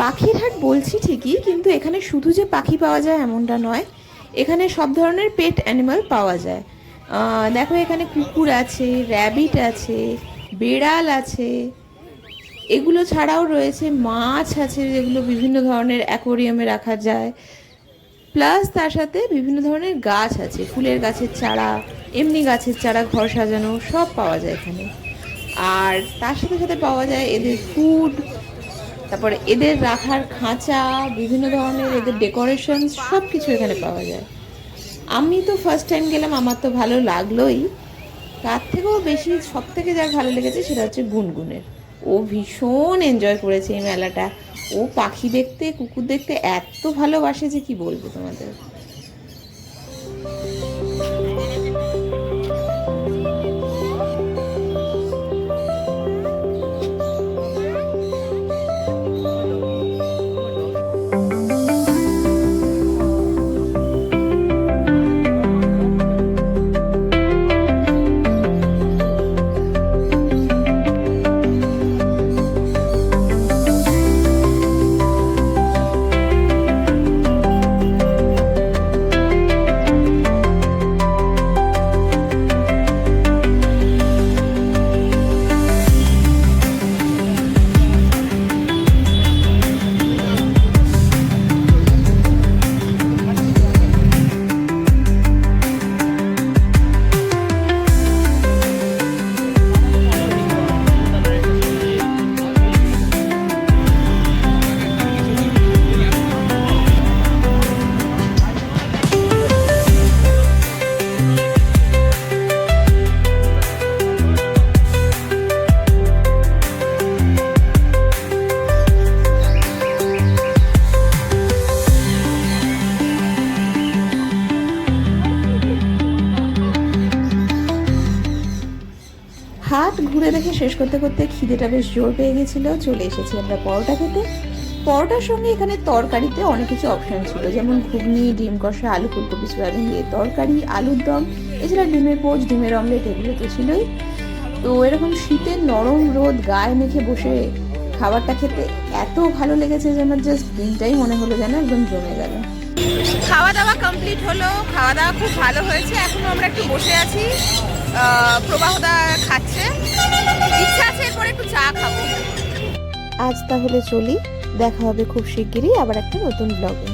পাখির হাট বলছি ঠিকই, কিন্তু এখানে শুধু যে পাখি পাওয়া যায় এমনটা নয়, এখানে সব ধরনের পেট অ্যানিমাল পাওয়া যায়। দেখো এখানে কুকুর আছে র্যাবিট আছে, বেড়াল আছে, এগুলো ছাড়াও রয়েছে মাছ আছে যেগুলো বিভিন্ন ধরনের অ্যাকোরিয়ামে রাখা যায়। প্লাস তার সাথে বিভিন্ন ধরনের গাছ আছে, ফুলের গাছের চারা, এমনি গাছের চারা, ঘর সাজানো সব পাওয়া যায় এখানে। আর তার সাথে সাথে পাওয়া যায় এদের ফুড তারপরে এদের রাখার খাঁচা, বিভিন্ন ধরনের এদের ডেকোরেশন সব কিছু এখানে পাওয়া যায়। আমি তো ফার্স্ট টাইম গেলাম, আমার তো ভালো লাগলোই। তার থেকেও বেশি সব থেকে যা ভালো লেগেছে সেটা হচ্ছে গুনগুনের। ও ভীষণ এনজয় করেছে এই মেলাটা। ও পাখি দেখতে, কুকুর দেখতে এত ভালোবাসে যে কি বলব তোমাদের? হাট ঘুরে দেখে শেষ করতে করতে খিদেটা বেশ জোর পেয়ে গেছিল। চলে এসেছি আমরা পরোটা খেতে। পরোটার সঙ্গে এখানে তরকারিতে অনেক কিছু অপশন ছিল, যেমন ঘুগনি, ডিম কষা, আলু ফুলকপি, সয়াবিন দিয়ে তরকারি, আলুর দম, এছাড়া ডিমের পোচ, ডিমের অমলেট এগুলো তো ছিলই। তো এরকম শীতের নরম রোদ, গায়ে মেখে বসে খাবারটা খেতে এত ভালো লেগেছে যে আমার জাস্ট দিনটাই মনে হলো যেন একদম জমে গেল। খাওয়া দাওয়া কমপ্লিট হলো, খাওয়া দাওয়া খুব ভালো হয়েছে, এখনও আমরা একটু বসে আছি। প্রবাহদা খাচ্ছে। ইচ্ছা আছে এরপরে একটু চা খাব। আজ তাহলে চলি, দেখা হবে খুব শিগগিরই আবার একটা নতুন ব্লগে